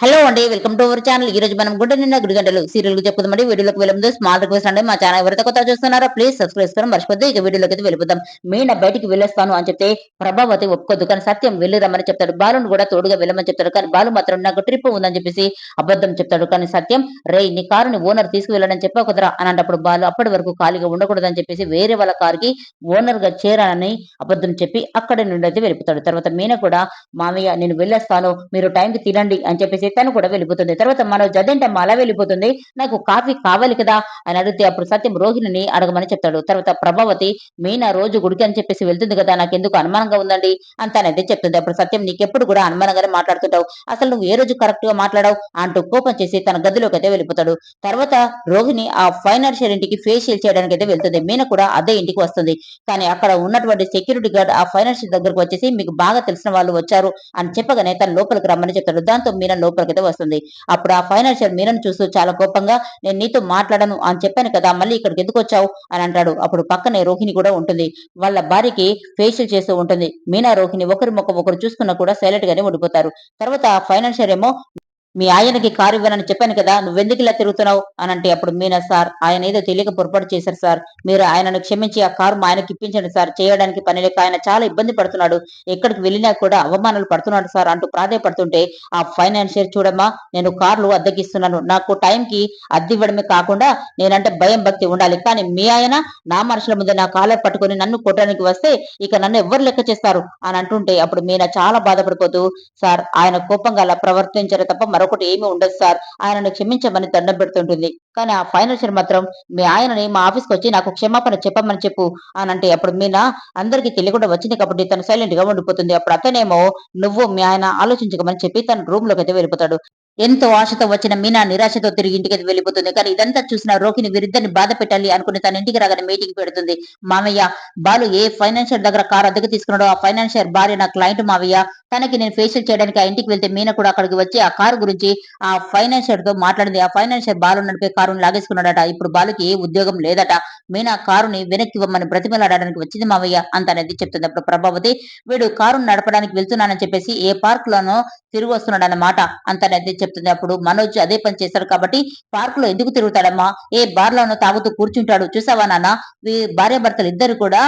Hello అండి welcome to our channel ఈ రోజు మనం గుడ్డ నిన్న గుడి గంటలు సీరియల్ చెప్పుకుందామండి వీడియోలోకి వెళ్ళదు స్మాల్ రిక్వెస్ట్ అండి. మా ఛానల్ ఎవరైతే కొత్త చూస్తున్నారో ప్లీజ్ సబ్స్క్రైబ్ చేసుకోవడం మర్చిపోద్దు. ఇక వీడియోలోకి అయితే మీ మీన బయటికి వెళ్ళేస్తాను అని చెప్తే ప్రభావతి ఒప్పుకోద్దు కానీ సత్యం వెళ్ళిరమ్మని చెప్తాడు. బాలును కూడా తోడుగా వెళ్ళమని చెప్తాడు. కానీ బాలు మాత్రం నాకు ట్రిప్ ఉందని చెప్పేసి అబద్ధం చెప్తాడు. కానీ సత్యం రే నీ కారుని ఓనర్ తీసుకువెళ్ళడని చెప్పా కుదరా అని అంటప్పుడు బాలు అప్పటి వరకు ఖాళీగా ఉండకూడదని చెప్పేసి వేరే వాళ్ళ కారుకి ఓనర్గా చేరానని అబద్ధం చెప్పి అక్కడి నుండి అయితే వెళ్ళిపోతాడు. తర్వాత మీన కూడా మామయ్య నేను వెళ్ళేస్తాను. మీరు టైంకి తినండి అని చెప్పేసి తను కూడా వెళ్ళిపోతుంది. తర్వాత మనోజ్ అదేంటమ్మా అలా వెళ్ళిపోతుంది. నాకు కాఫీ కావాలి కదా అని అడిగితే అప్పుడు సత్యం రోహిణిని అడగమని చెప్తాడు. తర్వాత ప్రభావతి మీనా రోజు గుడికి అని చెప్పేసి వెళ్తుంది కదా నాకు ఎందుకు అనుమానంగా ఉందండి? అని తనైతే చెప్తుంది. అప్పుడు సత్యం నీకెప్పుడు కూడా అనుమానంగానే మాట్లాడుతుంటావు? అసలు నువ్వు ఏ రోజు కరెక్ట్గా మాట్లాడావు? అంటూ కోపం చేసి తన గదిలోకి అయితే వెళ్ళిపోతాడు. తర్వాత రోహిణి ఆ ఫైనాన్షియల్ ఇంటికి ఫేషియల్ చేయడానికి అయితే వెళ్తుంది. మీన కూడా అదే ఇంటికి వస్తుంది. కానీ అక్కడ ఉన్నటువంటి సెక్యూరిటీ గార్డ్ ఆ ఫైనాన్షియల్ దగ్గరకు వచ్చేసి మీకు బాగా తెలిసిన వాళ్ళు వచ్చారు అని చెప్పగానే తన లోపలికి రమ్మని చెప్తాడు. దాంతో మీన లోపల అయితే వస్తుంది. అప్పుడు ఆ ఫైనాన్షియల్ మీరను చూస్తూ చాలా కోపంగా నేను నీతో మాట్లాడను అని చెప్పాను కదా మళ్ళీ ఇక్కడికి ఎందుకు వచ్చావు? అని అంటాడు. అప్పుడు పక్కనే రోహిణి కూడా ఉంటుంది. వాళ్ళ భార్యకి ఫేషియల్ చేస్తూ ఉంటుంది. మీనా రోహిణి ఒకరి మొక్క ఒకరు చూసుకున్నా కూడా సైలెంట్ గానే ఉండిపోతారు. తర్వాత ఫైనాన్షియల్ ఏమో మీ ఆయనకి కారు ఇవ్వనని చెప్పాను కదా నువ్వెందుకు ఇలా తిరుగుతున్నావు? అని అంటే అప్పుడు మీనా సార్ ఆయన ఏదో తెలియక పొరపాటు చేశారు సార్. మీరు ఆయనను క్షమించి ఆ కారు మా ఆయనకి ఇప్పించండి సార్. చేయడానికి పని లేక ఆయన చాలా ఇబ్బంది పడుతున్నాడు. ఎక్కడికి వెళ్ళినా కూడా అవమానాలు పడుతున్నాడు సార్ అంటూ ప్రాధాయపడుతుంటే ఆ ఫైనాన్షియర్ చూడమ్మా నేను కార్లు అద్దెకిస్తున్నాను. నాకు టైంకి అద్దె ఇవ్వడమే కాకుండా నేనంటే భయం భక్తి ఉండాలి. కానీ మీ ఆయన నా మనుషుల ముందు నా కాలర్ పట్టుకొని నన్ను కొట్టడానికి వస్తే ఇక నన్ను ఎవరు లెక్క చేస్తారు? అని అంటుంటే అప్పుడు మీనా చాలా బాధపడిపోతూ సార్ ఆయన కోపంగా అలా ప్రవర్తించారు తప్ప మరొకటి ఏమీ ఉండదు సార్. ఆయనను క్షమించమని దండం పెడుతుంటుంది. కానీ ఆ ఫైనాన్షియర్ మాత్రం మీ ఆయనని మా ఆఫీస్కి వచ్చి నాకు క్షమాపణ చెప్పమని చెప్పు అని అంటే అప్పుడు మీనా అందరికీ తెలియకుండా వచ్చింది కాబట్టి తను సైలెంట్గా ఉండిపోతుంది. అప్పుడు అతనేమో నువ్వు మీ ఆయన ఆలోచించకమని చెప్పి తన రూమ్లోకి అయితే వెళ్ళిపోతాడు. ఎంతో ఆశతో వచ్చిన మీనా నిరాశతో తిరిగి ఇంటికి వెళ్ళిపోతుంది. కానీ ఇదంతా చూసిన రోహిణి వీరిద్దరిని బాధ పెట్టాలి అనుకుని తన ఇంటికి రాగానే మీటింగ్ పెడుతుంది. మామయ్య బాలు ఏ ఫైనాన్షియర్ దగ్గర కార్ అద్దెకు తీసుకున్నాడో ఆ ఫైనాన్షియర్ భార్య నా క్లయింట్ మావయ్య. తనకి నేను ఫేషియల్ చేయడానికి ఆ ఇంటికి వెళ్తే మీన కూడా అక్కడికి వచ్చి ఆ కారు గురించి ఆ ఫైనాన్షియర్తో మాట్లాడింది. ఆ ఫైనాన్షియర్ బాలు నడిపే కారుని లాగేసుకున్నాడట. ఇప్పుడు బాలుకి ఏ ఉద్యోగం లేదట. మీనా కారుని వెనక్కి ఇవ్వమని బ్రతిమలాడడానికి వచ్చింది మావయ్య అంత అనేది చెప్తుంది అప్పుడు ప్రభావతి. వీడు కారును నడపడానికి వెళ్తున్నానని చెప్పేసి ఏ పార్క్ లోనో తిరిగి వస్తున్నాడు అన్నమాట అంత అనేది చెప్తుంది అప్పుడు మనోజ్ అదే పని చేస్తాడు కాబట్టి పార్క్లో ఎందుకు తిరుగుతాడమ్మా? ఏ బార్ లోనో తాగుతూ కూర్చుంటాడు. చూసావా నాన్న? భార్యాభర్తలు ఇద్దరు కూడా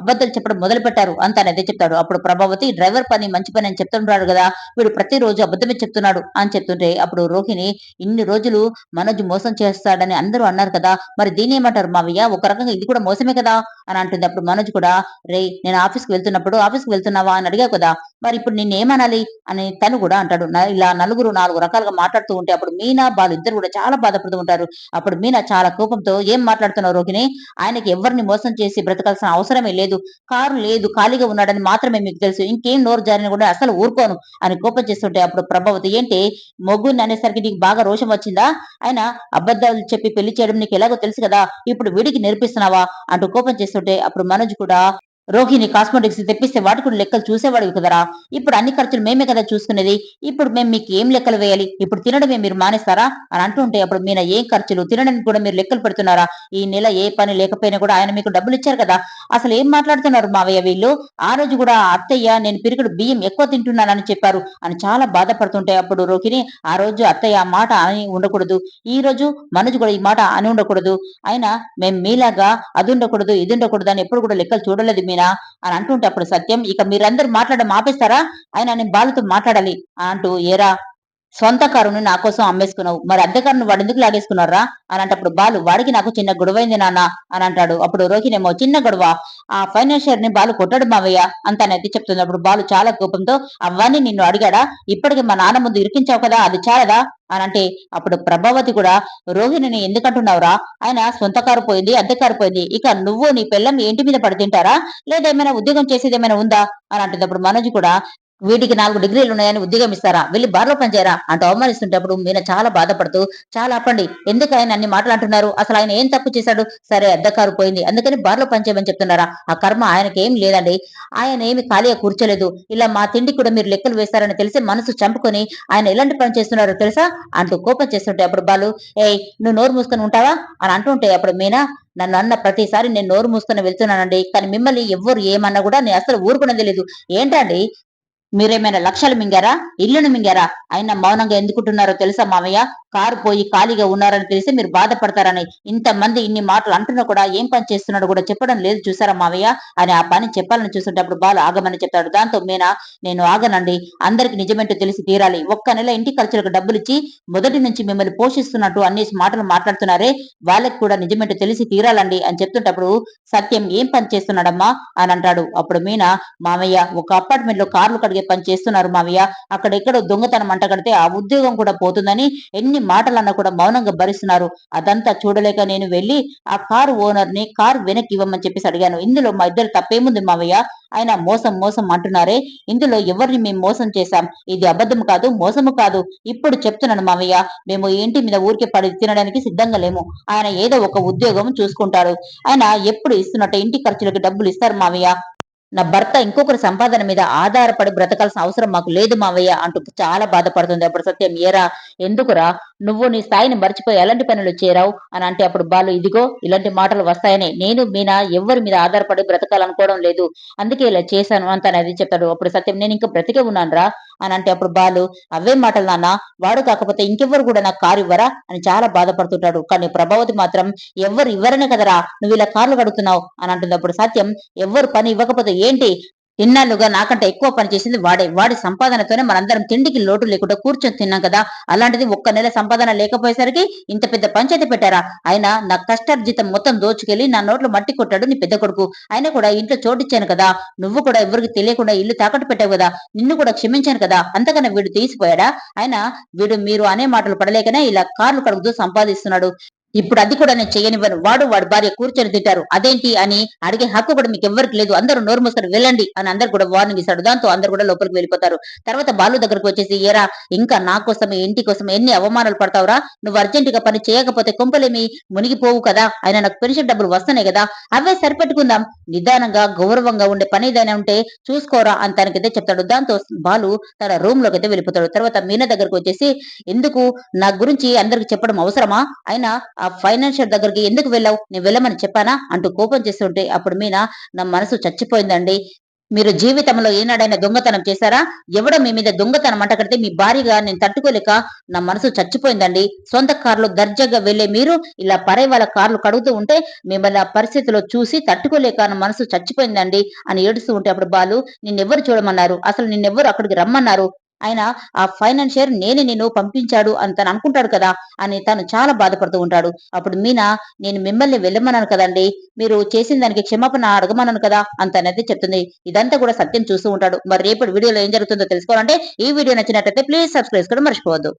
అబద్ధాలు చెప్పడం మొదలు పెట్టారు అంత అనేది చెప్తాడు. అప్పుడు ప్రభావతి డ్రైవర్ పని మంచి పని అని చెప్తుంటాడు కదా. వీడు ప్రతిరోజు అబద్ధమే చెప్తున్నాడు అని చెప్తుంటే అప్పుడు రోహిణి ఇన్ని రోజులు మనోజ్ మోసం చేస్తాడని అందరూ అన్నారు కదా. మరి దీని ఏమంటారు మావయ్య? ఒక రకంగా ఇది కూడా మోసమే కదా అని అంటుంది. అప్పుడు మనోజ్ కూడా రే నేను ఆఫీస్కి వెళ్తున్నప్పుడు ఆఫీస్కి వెళ్తున్నావా? అని అడిగా కదా. మరి ఇప్పుడు నేను ఏమనాలి? అని తను కూడా అంటాడు. ఇలా నలుగురు నాలుగు రకాలుగా మాట్లాడుతూ ఉంటే అప్పుడు మీనా బాలు ఇద్దరు కూడా చాలా బాధపడుతూ ఉంటారు. అప్పుడు మీనా చాలా కోపంతో ఏం మాట్లాడుతున్నావు రోగిని ఆయనకి ఎవరిని మోసం చేసి బ్రతకాల్సిన అవసరమే లేదు. కారు లేదు ఖాళీగా ఉన్నాడని మాత్రమే మీకు తెలుసు. ఇంకేం నోరు జారిన కూడా అసలు ఊరుకోను అని కోపం చేస్తుంటే అప్పుడు ప్రభావతి ఏంటి? మొగ్గుని అనేసరికి నీకు బాగా రోషం వచ్చిందా? ఆయన అబద్ధాలు చెప్పి పెళ్ళి చేయడం నీకు ఎలాగో తెలుసు కదా. ఇప్పుడు వీడికి నేర్పిస్తున్నావా అంటూ కోపం చేస్తుంటే అప్పుడు మనోజ్ కూడా రోహిణి కాస్మెటిక్స్ తెప్పిస్తే వాటి కూడా లెక్కలు చూసేవాడు కదరా. ఇప్పుడు అన్ని ఖర్చులు మేమే కదా చూసుకునేది. ఇప్పుడు మేము మీకు ఏం లెక్కలు వేయాలి? ఇప్పుడు తినడమే మీరు మానేస్తారా? అని అంటుంటే అప్పుడు మీన ఏం ఖర్చులు? తినడానికి కూడా మీరు లెక్కలు పెడుతున్నారా? ఈ నెల ఏ పని లేకపోయినా కూడా ఆయన మీకు డబ్బులు ఇచ్చారు కదా. అసలు ఏం మాట్లాడుతున్నారు మావయ్య వీళ్ళు? ఆ రోజు కూడా అత్తయ్య నేను పిరుగుడు బియ్యం ఎక్కువ తింటున్నానని చెప్పారు అని చాలా బాధపడుతుంటే అప్పుడు రోహిణి ఆ రోజు అత్తయ్య ఆ మాట అని ఉండకూడదు. ఈ రోజు మనోజ్ కూడా ఈ మాట అని ఉండకూడదు. అయినా మేము మీలాగా అది ఉండకూడదు ఇది ఉండకూడదు అని ఎప్పుడు కూడా లెక్కలు చూడలేదు మీనా అని అంటుంటే అప్పుడు సత్యం ఇక మీరందరూ మాట్లాడడం ఆపేస్తారా? ఆయన నేను బాలుతో మాట్లాడాలి. అంటూ ఏరా సొంత కారుని నా కోసం అమ్మేసుకున్నావు. మరి అద్దె కారును వాడు ఎందుకు లాగేసుకున్నారా? అని అంటప్పుడు బాలు వాడికి నాకు చిన్న గొడవైంది నాన్న అని అంటాడు. అప్పుడు రోహిణేమో చిన్న గొడవ. ఆ ఫైనాన్షియర్ని బాలు కొట్టాడు మావయ్య అంతానైతే చెప్తుంది. అప్పుడు బాలు చాలా కోపంతో అవన్నీ నిన్ను అడిగాడా? ఇప్పటికి మా నాన్న ముందు ఇరికించావు కదా అది చాలదా? అని అంటే అప్పుడు ప్రభావతి కూడా రోహిణిని ఎందుకంటున్నావురా? ఆయన సొంత కారు పోయింది అద్దె కారు పోయింది. ఇక నువ్వు నీ పిల్లం ఇంటి మీద పడి తింటారా? లేదా ఏమైనా ఉద్యోగం చేసేది ఏమైనా ఉందా? అని అంటుంది. అప్పుడు మనోజ్ కూడా వీటికి నాలుగు డిగ్రీలు ఉన్నాయని ఉద్యోగం ఇస్తారా? వెళ్ళి బార్లో పనిచేయరా? అంటూ అవమానిస్తుంటప్పుడు మీన చాలా బాధపడుతూ చాలా అప్పండి ఎందుకు ఆయన అన్ని మాట్లాడుతున్నారు అసలు ఆయన ఏం తప్పు చేశాడు? సరే అద్దకారు పోయింది అందుకని బార్లో పనిచేయమని చెప్తున్నారా? ఆ కర్మ ఆయనకి ఏం లేదండి. ఆయన ఏమి ఖాళీగా కూర్చోలేదు. ఇలా మా తిండి కూడా మీరు లెక్కలు వేస్తారని తెలిసి మనసు చంపుకొని ఆయన ఎలాంటి పని చేస్తున్నారో తెలుసా? అంటూ కోపం చేస్తుంటే అప్పుడు బాలు ఏయ్ నువ్వు నోరు మూసుకొని ఉంటావా? అని అంటుంటే అప్పుడు మీనా నన్ను అన్న ప్రతిసారి నేను నోరు మూసుకొని వెళ్తున్నానండి కానీ మిమ్మల్ని ఎవ్వరు ఏమన్నా కూడా నేను అసలు ఊరుకునేది లేదు. ఏంటండి? మీరేమైనా లక్షలు మింగారా? ఇల్లును మింగారా? అయినా మౌనంగా ఎందుకుంటున్నారో తెలుసా మామయ్య? కారు పోయి ఖాళీగా ఉన్నారని తెలిసి మీరు బాధపడతారని ఇంతమంది ఇన్ని మాటలు అంటున్నా కూడా ఏం పని చేస్తున్నాడో కూడా చెప్పడం లేదు చూసారా మావయ్య అని ఆ పని చెప్పాలని చూస్తుంటే బాలు ఆగమని చెప్తాడు. దాంతో మీనా నేను ఆగనండి. అందరికి నిజమేంటో తెలిసి తీరాలి. ఒక్క నెల ఇంటి ఖర్చులకు డబ్బులు ఇచ్చి మొదటి నుంచి మిమ్మల్ని పోషిస్తున్నట్టు అన్ని మాటలు మాట్లాడుతున్నారే వాళ్ళకి కూడా నిజమేంటో తెలిసి తీరాలండి అని చెప్తుంటప్పుడు సత్యం ఏం పని చేస్తున్నాడమ్మా? అని అంటాడు. అప్పుడు మీనా మామయ్య ఒక అపార్ట్మెంట్లో కార్లు కడిగి పని చేస్తున్నారు మావయ్య. అక్కడెక్కడ దొంగతనం అంట కడితే ఆ ఉద్యోగం కూడా పోతుందని ఎన్ని మాటలన్నా కూడా మౌనంగా భరిస్తున్నారు. అదంతా చూడలేక నేను వెళ్ళి ఆ కారు ఓనర్ని కారు వెనక్కి ఇవ్వమని చెప్పేసి అడిగాను. ఇందులో మా ఇద్దరు తప్పేముంది మావయ్య? ఆయన మోసం మోసం అంటున్నారే. ఇందులో ఎవరిని మేము మోసం చేశాం? ఇది అబద్ధం కాదు మోసము కాదు. ఇప్పుడు చెప్తున్నాను మావయ్య. మేము ఇంటి మీద ఊరికే పడి తినడానికి సిద్ధంగా లేము. ఆయన ఏదో ఒక ఉద్యోగం చూసుకుంటారు. ఆయన ఎప్పుడు ఇస్తున్నట్టు ఇంటి ఖర్చులకు డబ్బులు ఇస్తారు మావయ్య. నా భర్త ఇంకొకరి సంపాదన మీద ఆధారపడి బ్రతకాల్సిన అవసరం మాకు లేదు మావయ్య అంటూ చాలా బాధపడుతుంది. అప్పుడు సత్యం ఏరా ఎందుకురా? నువ్వు నీ స్థాయిని మర్చిపోయి ఎలాంటి పనులు చేరావు అని అంటే అప్పుడు బాలు ఇదిగో ఇలాంటి మాటలు వస్తాయని. నేను మీనా ఎవరి మీద ఆధారపడి బ్రతకాలనుకోవడం లేదు. అందుకే ఇలా చేశాను అంత అది చెప్తాడు. అప్పుడు సత్యం నేను ఇంకా బ్రతికే ఉన్నాను రా అని అంటే అప్పుడు బాలు అవే మాటలు నాన్న వాడు కాకపోతే ఇంకెవ్వరు కూడా నాకు కారు ఇవ్వరా? అని చాలా బాధపడుతుంటాడు. కానీ ప్రభావతి మాత్రం ఎవ్వరు ఇవ్వరనే కదరా? నువ్వు ఇలా కార్లు కడుగుతున్నావు అని అంటుంది అప్పుడు సత్యం ఎవ్వరు పని ఇవ్వకపోతే ఏంటి? ఇన్నాళ్ళుగా నాకంటే ఎక్కువ పని చేసింది వాడే. వాడి సంపాదనతోనే మనందరం తిండికి లోటు లేకుండా కూర్చొని తిన్నాం కదా. అలాంటిది ఒక్క నెల సంపాదన లేకపోయేసరికి ఇంత పెద్ద పంచాయతీ పెట్టారా? ఆయన నా కష్టార్జితం మొత్తం దోచుకెళ్ళి నా నోట్లో మట్టి కొట్టాడు నీ పెద్ద కొడుకు. అయినా కూడా ఇంట్లో చోటిచ్చాను కదా. నువ్వు కూడా ఎవరికి తెలియకుండా ఇల్లు తాకట్టు పెట్టావు కదా. నిన్ను కూడా క్షమించాను కదా. అంతకన్నా వీడు తీసిపోయాడా? ఆయన వీడు మీరు అనే మాటలు పడలేకనే ఇలా కార్లు కడుగుతూ సంపాదిస్తున్నాడు. ఇప్పుడు అది కూడా నేను చేయనివ్వను. వాడు వాడు భార్య కూర్చొని తింటారు. అదేంటి అని అడిగే హక్కు కూడా మీకు ఎవరికి లేదు. అందరూ నోరు మూస్తారు వెళ్ళండి అని అందరు కూడా వార్నింగ్ ఇస్తాడు దాంతో అందరు కూడా లోపలికి వెళ్ళిపోతారు. తర్వాత బాలు దగ్గరకు వచ్చేసి ఏరా ఇంకా నా కోసం ఇంటి కోసం ఎన్ని అవమానాలు పడతావురా? నువ్వు అర్జెంట్గా పని చేయకపోతే కొంపలేమి మునిగిపోవు కదా? ఆయన నాకు పెన్షన్ డబ్బులు వస్తున్నాయి కదా? అవే సరిపెట్టుకుందాం. నిదానంగా గౌరవంగా ఉండే పని ఏదైనా ఉంటే చూసుకోరా అని తనకైతే చెప్తాడు. దాంతో బాలు తన రూమ్లోకి అయితే వెళ్ళిపోతాడు. తర్వాత మీనా దగ్గరకు వచ్చేసి ఎందుకు? నా గురించి అందరికి చెప్పడం అవసరమా? అయినా ఆ ఫైనాన్షియల్ దగ్గరికి ఎందుకు వెళ్ళావు? నేను వెళ్ళమని చెప్పానా? అంటూ కోపం చేస్తుంటే అప్పుడు మీనా నా మనసు చచ్చిపోయిందండి. మీరు జీవితంలో ఏనాడైనా దొంగతనం చేశారా? ఎవడో మీ మీద దొంగతనం అంట కడితే మీ భారీగా నేను తట్టుకోలేక నా మనసు చచ్చిపోయిందండి. సొంత కారులో దర్జాగా వెళ్ళే మీరు ఇలా పరే వాళ్ళ కార్లు కడుగుతూ ఉంటే మిమ్మల్ని ఆ పరిస్థితిలో చూసి తట్టుకోలేక నా మనసు చచ్చిపోయిందండి అని ఏడుస్తూ ఉంటే అప్పుడు బాలు నిన్నెవ్వరు చూడమన్నారు? అసలు నిన్నెవ్వరు అక్కడికి రమ్మన్నారు? ఆయన ఆ ఫైనాన్షియర్ నేనే నేను పంపించాడు అని తను అనుకుంటాడు కదా అని తను చాలా బాధపడుతూ ఉంటాడు. అప్పుడు మీనా నేను మిమ్మల్ని వెళ్ళమన్నాను కదండి మీరు చేసిన దానికి క్షమాపణ అడగమన్నాను కదా అంతనైతే చెప్తుంది. ఇదంతా కూడా సత్యం చూస్తూ ఉంటాడు. మరి రేపటి వీడియోలో ఏం జరుగుతుందో తెలుసుకోవాలంటే ఈ వీడియో నచ్చినట్లయితే ప్లీజ్ సబ్స్క్రైబ్ కూడా మర్చిపోవద్దు.